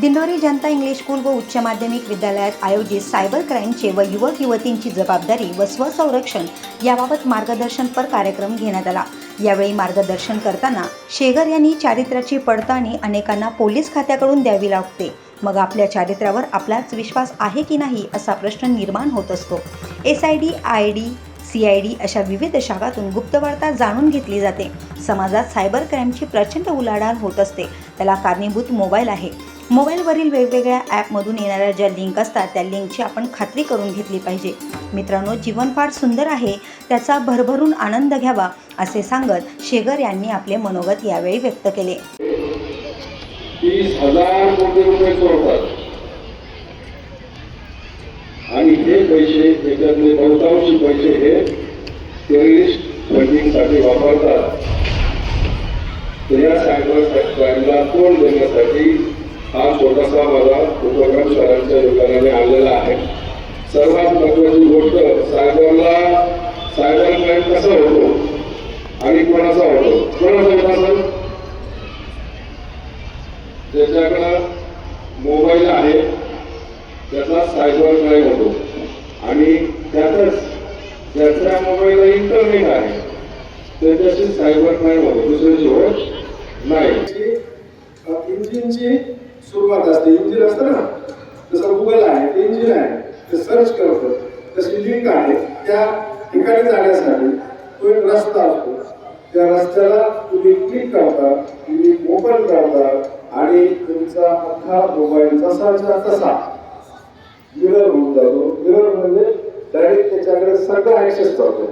Dindori Janata English school व उच्च माध्यमिक विद्यालयात आयोजित सायबर क्राईमचे व युवक युवतींची जबाबदारी व स्वसंरक्षण याबाबत मार्गदर्शनपर कार्यक्रम घेण्यात आला. यावेळी मार्गदर्शन करताना शेगर यांनी चारित्र्याची पडताळणी अनेकांना पोलीस खात्याकडून द्यावी लागते. मग आपल्या चारित्र्यावर आपलाच विश्वास आहे की नाही असा प्रश्न निर्माण होत असतो. S I D I D C I D अशा विविध शाखातून गुप्तवार्ता जाणून घेतली जाते. समाजात सायबर क्राईमची प्रचंड उलाढाल होत असते. त्याला कारणीभूत मोबाईल आहे. मोबाईलवरील वेगवेगळ्या ॲपमधून येणाऱ्या ज्या लिंक असतात त्या लिंकची आपण खात्री करून घेतली पाहिजे. मित्रांनो जीवन फार सुंदर आहे त्याचा भरभरून आनंद घ्यावा असे सांगत शेगर यांनी आपले मनोगत यावेळी व्यक्त केले. तीस हजार कोटी रुपये चोरतात. आणि हे पैसे त्याच्यातले बहुतांशी पैसे हे टेररिस्ट फंडिंगसाठी वापरतात. या सायबर क्राईमला तोंड देण्यासाठी हा छोटासा माझा उपक्रम शहरांच्या दुकानाने आणलेला आहे. सर्वात महत्वाची गोष्ट सायबरला सायबर क्राईम कसा होतो आणि कोणाचा होतो? कोणाचा होता सर? ज्याच्याकडं मोबाईल आहे त्याचा सायबर क्राईम होतो. आणि त्यातच ज्याच्या मोबाईलला इंटरनेट आहे. त्याच्याशी सायबर क्राईम होतो. दुसऱ्याची होत नाही. इंजिनची सुरुवात असते. इंजिन असतं ना? जसं गुगल आहे ते इंजिन आहे ते सर्च करतं. तशी लिंक आहे. त्या ठिकाणी जाण्यासाठी तो एक रस्ता असतो. त्या रस्त्याला तुम्ही क्लिक करता तुम्ही ओपन करता आणि तुमचा अख्खा मोबाईलचा सर्च तसा. मिरर होऊन जातो. मिरर म्हणजे डायरेक्ट त्याच्याकडे सगळं ऍक्सेस करतो.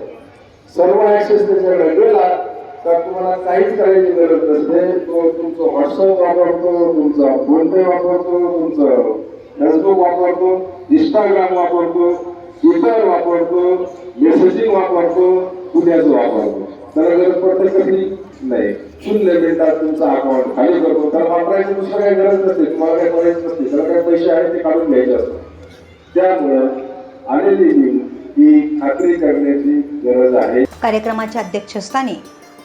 सर्व ऍक्सेस त्याच्याकडे गेला तर तुम्हाला काहीच करायची गरज नसते. तो तुमचं व्हॉट्सअप वापरतो तुमचा फोन पे वापरतो तुमचं फेसबुक वापरतो इंस्टाग्राम वापरतो ट्विटर वापरतो मेसेजिंग वापरतो पुण्याचं वापरतो. तर गरज पडते कधी नाही. शून्य मिनिटात तुमचा अकाउंट खाली करतो. तर वापरायची दुसरं काही गरज नसते. तुम्हाला काही करायचं नसते. त्याला काही पैसे आहेत ते काढून घ्यायचे असतात. त्यामुळं आलेली ही खात्री करण्याची गरज आहे. कार्यक्रमाच्या अध्यक्षस्थानी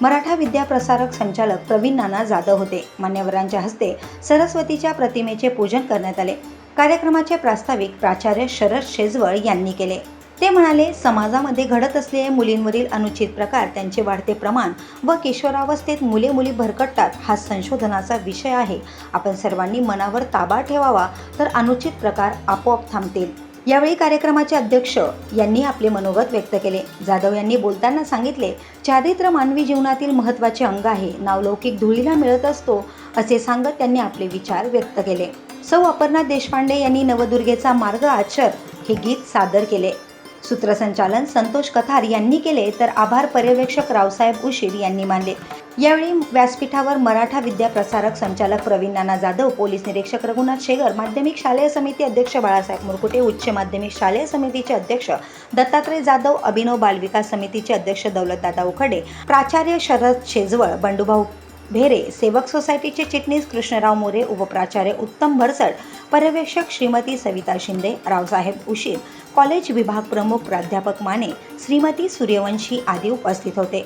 मराठा विद्या प्रसारक संचालक प्रवीण नाना जाधव होते. मान्यवरांच्या हस्ते सरस्वतीच्या प्रतिमेचे पूजन करण्यात आले. कार्यक्रमाचे प्रास्ताविक प्राचार्य शरद शेजवळ यांनी केले. ते म्हणाले समाजामध्ये घडत असलेले मुलींवरील अनुचित प्रकार त्यांचे वाढते प्रमाण व किशोरावस्थेत मुले मुली भरकटतात हा संशोधनाचा विषय आहे. आपण सर्वांनी मनावर ताबा ठेवावा तर अनुचित प्रकार आपोआप थांबतील. यावेळी कार्यक्रमाचे अध्यक्ष यांनी आपले मनोगत व्यक्त केले. जाधव यांनी बोलताना सांगितले चारित्र्य मानवी जीवनातील महत्त्वाचे अंग आहे. नावलौकिक धुळीला मिळत असतो असे सांगत त्यांनी आपले विचार व्यक्त केले. सौ अपर्णा देशपांडे यांनी नवदुर्गेचा मार्ग आचर हे गीत सादर केले. सूत्रसंचालन संतोष कथार यांनी केले तर आभार पर्यवेक्षक रावसाहेब उशीर यांनी मानले. यावेळी व्यासपीठावर मराठा विद्या प्रसारक संचालक प्रवीण नाना जाधव पोलीस निरीक्षक रघुनाथ शेगर माध्यमिक शालेय समिती अध्यक्ष बाळासाहेब मुरकुटे उच्च माध्यमिक शालेय समितीचे अध्यक्ष दत्तात्रय जाधव अभिनव बालविकास समितीचे अध्यक्ष दौलतदादा उखडे प्राचार्य शरद शेजवळ बंडूभाऊ भेरे सेवक सोसायटीचे चिटणीस कृष्णराव मोरे उपप्राचार्य उत्तम भरसड पर्यवेक्षक श्रीमती सविता शिंदे रावसाहेब उशीर कॉलेज विभाग प्रमुख प्राध्यापक माने श्रीमती सूर्यवंशी आदी उपस्थित होते.